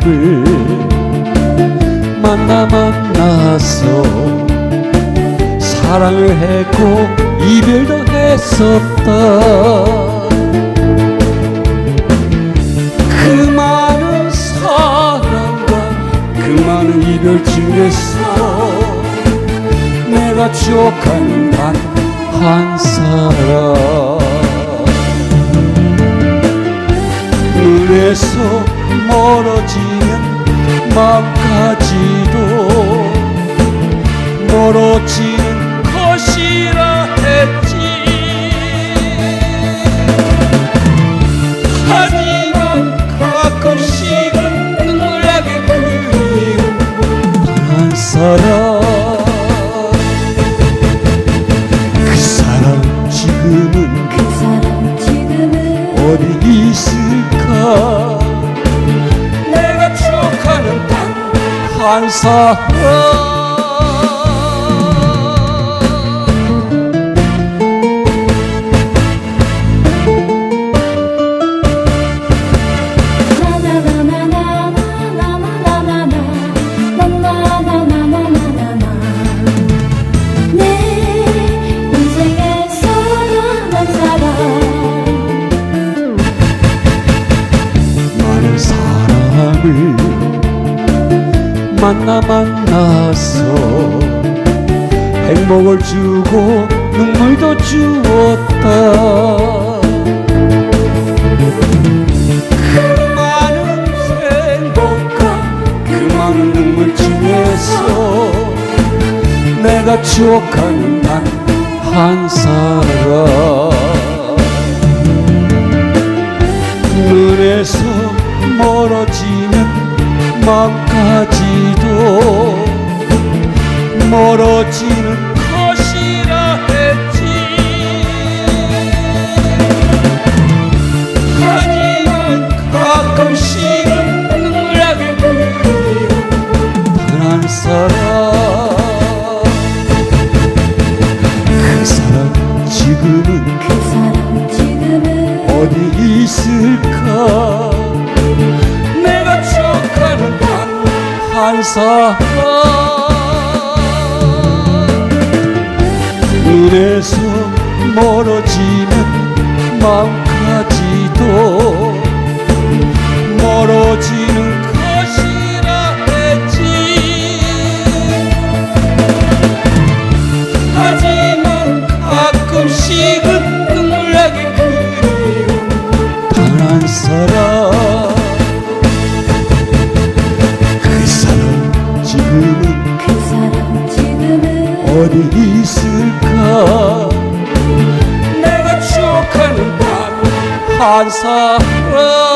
사람을 만나 만나서 사랑을 했고 이별도 했었다. 그 많은 사랑과 그 많은 이별 중에서 내가 추억하는 단한 사람. 멀어지는 것이라 했지. 하지만 가끔씩은 눈물나게 그리운 한 사람 그 사람 지금은 그 사람 지금은 어디 있을까? 내가 추억하는 단한 사람 만나 만나서 행복을 주고 눈물도 주었다. 그 많은 행복과 그 많은 눈물 중에서 내가 추억하는 단한 사람. 눈에서 멀어지는 마음까지도 멀어지는 것이라 했지. 하지만 가끔씩은 눈물나게 단한 사람 그 사람 지금은 그 사람 지금은 어디 있을까 한 사람 눈에서 멀어지는 마음까지도 멀어지 answer.